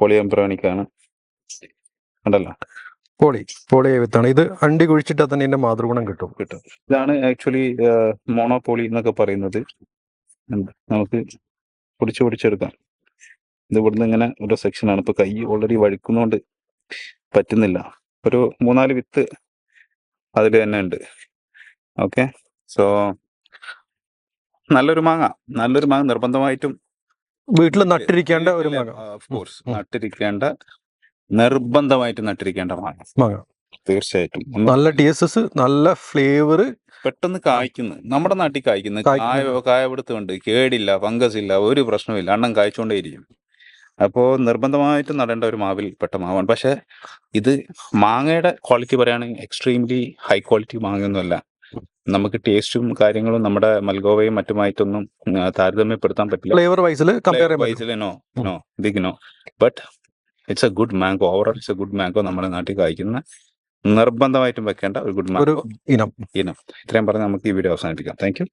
പോളിയംബ്രോണിക്കാണ് കണ്ടല്ലോ? Poly poly വിത്താണ് ഇത് അണ്ടി കുഴിച്ചിട്ടാൽ തന്നെ ഇതിന്റെ മാതൃഗുണം കിട്ടും. കിട്ടും. ഇതാണ് ആക്ച്വലി മോണോപോളി എന്നൊക്കെ പറയുന്നത്. നമുക്ക് പൊടിച്ചു പൊടിച്ചെടുക്കാം. ഇത് ഇവിടുന്ന് ഇങ്ങനെ ഒരു സെക്ഷനാണ് ഇപ്പൊ കൈ ഓൾറെഡി വഴുക്കുന്നോണ്ട് പറ്റുന്നില്ല. ഒരു മൂന്നാൽ വിത്ത് അതിൽ തന്നെ ഉണ്ട്. ഓക്കെ? സോ നല്ലൊരു മാങ്ങ. നല്ലൊരു മാങ്ങ. നിർബന്ധമായിട്ടും വീട്ടിൽ നട്ടിരിക്കേണ്ട ഒരു മകം. ഓഫ് കോഴ്സ് നട്ടിരിക്കേണ്ട നിർബന്ധമായിട്ട് നട്ടിരിക്കേണ്ട മകം. തീർച്ചയായിട്ടും. നല്ല ടി എസ് എസ് നല്ല ഫ്ലേവർ പെട്ടെന്ന് കായ്ക്കുന്നു. നമ്മുടെ നാട്ടിൽ കായ്ക്കുന്നു. കായ കായ്ക്കുന്നു. കേടില്ല ഫംഗസ് ഇല്ല ഒരു പ്രശ്നമില്ല അണ്ണം കായ്ച്ചുകൊണ്ടേയിരിക്കും അപ്പോൾ നിർബന്ധമായിട്ട് നടേണ്ട ഒരു മാവിൽ പെട്ട മാവാണ്. പക്ഷേ ഇത് മാങ്ങയുടെ ക്വാളിറ്റി പറയുകയാണെങ്കിൽ എക്സ്ട്രീംലി ഹൈ ക്വാളിറ്റി മാങ്ങയൊന്നുമല്ല. നമുക്ക് ടേസ്റ്റും കാര്യങ്ങളും നമ്മുടെ മൽഗോവയും മറ്റുമായിട്ടൊന്നും താരതമ്യപ്പെടുത്താൻ പറ്റില്ല. ഫ്ലേവർ വൈസിൽ compare വൈസിൽ no no big no but it's a good mango overall it's a good mango നമ്മുടെ നാട്ടിൽ കായ്ക്കുന്ന. നിർബന്ധമായിട്ടും വെക്കേണ്ട ഒരു ഗുഡ് മാങ്കോ മാംഗോ ഇനം. ഇത്രയും പറഞ്ഞ് നമുക്ക് ഈ വീഡിയോ അവസാനിപ്പിക്കാം. Thank you